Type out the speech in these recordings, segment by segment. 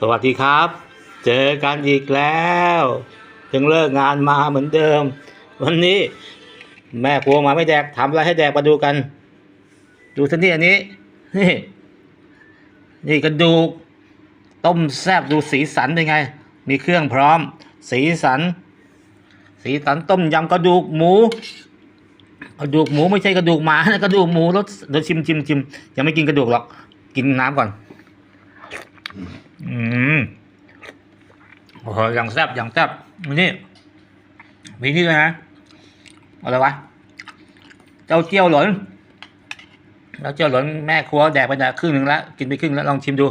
สวัสดีครับ เจอกันอีกแล้วถึงเลิกงานมาเหมือนเดิม วันนี้ แม่ครัวมาไม่แดกทำอะไรให้แดกมาดูกัน ดูสินี่อันนี้ นี่นี่กระดูก ต้มแซบดูสีสันเป็นไง มีเครื่องพร้อม สีสัน สีสันต้มยำกระดูกหมูกระดูกหมูไม่ใช่กระดูกหมานะกระดูกหมูรสเดี๋ยวชิมชิมชิมยังไม่กินกระดูกหรอก กินน้ำก่อน อืมโอ้โหอย่างแซ่บอย่างแซ่บนี่มีนี่ด้วยนะอะไรวะเจ้าเจี้ยวหลนเจ้าเจี้ยวหลนแม่ครัวแดกไปแดกครึ่งหนึ่งแล้วกินไปครึ่งแล้วลองชิมดู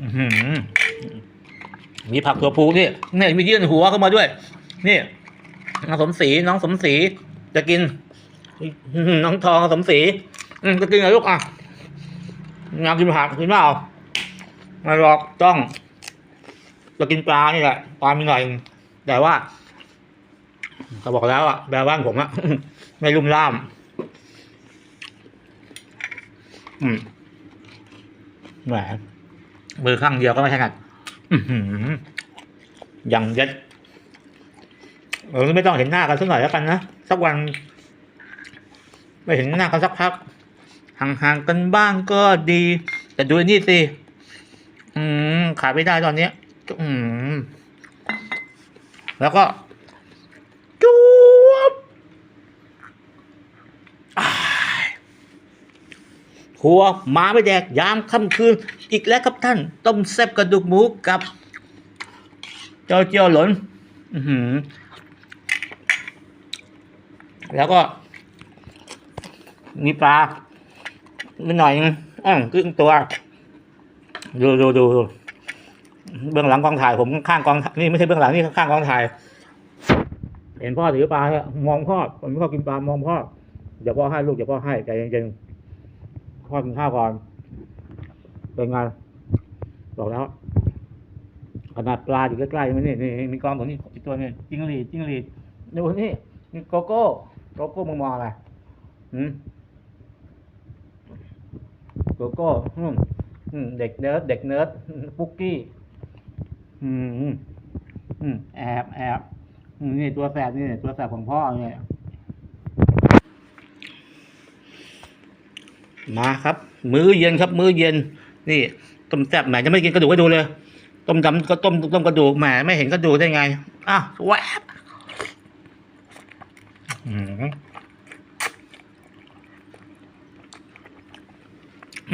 อือหือมีผักถั่วพูนี่นี่มียื่นหัวเข้ามาด้วย นี่น้องสมศรีน้องสมศรีจะกินน้องทองสมศรีจะกินอะไรลูกอะอยากกินผักกินเปล่า ไม่หรอกต้องจะกินปลานี่แหละปลามีหน่อยแต่ว่าเขาบอกแล้วอะแบบบ้านผมอะไม่ลุ่มล่าม อืมแหมมือข้างเดียวก็ไม่ถนัดอื้อหือยังเดเออไม่ต้องเห็นหน้ากันสักหน่อยแล้วกันนะสักวัน ไม่เห็นหน้ากันสักพักห่างๆกันบ้างก็ดี แต่ดูนี่สิ อืมขายไม่ได้ตอนนี้อืมแล้วก็จูบอ้ายครัวมาไม่แดกยามค่ำคืน อีกแล้วครับท่าน ต้มแซ่บกระดูกหมูกับ เจ้าเจียวหลนอือหือแล้วก็ มีปลาไม่หน่อยนึงอ่องครึ่งตัว ดูดูดูเบื้องหลังกองถ่ายผมข้างกองนี่ไม่ใช่เบื้องหลังนี่ข้างกองถ่าย เห็นพ่อถือปลาเนี่ยมองพ่อผมไม่อกินปลามองพ่อเดี๋ยวพ่อให้ลูกเดี๋ยวพ่อให้ใจเย็นๆพ่อกินข้าวก่อนเป็นไงบอกแล้วขนาดปลาอยู่ใกล้ๆมันนี่นี่มีกองตัวนี้อีกตัวนึงจิ้งหรีดจิ้งหรีดดูนี่นี่โกโก้โกโก้มึงมองอะไรหืมโกโก้อืม เด็กเนิร์ดเด็กเนิร์ดปุ๊กกี้อืมอืมแอบแอบนี่ตัวแสบนี่ตัวแสบของพ่อเนี่ยมาครับ มื้อเย็นครับ มื้อเย็น นี่ต้มแซ่บแหมจะไม่กินกระดูกให้ดูเลยต้มยำก็ต้มต้มกระดูกแหมไม่เห็นกระดูกได้ไงอ้าวแวบอืม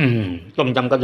อืมต้มยำกระ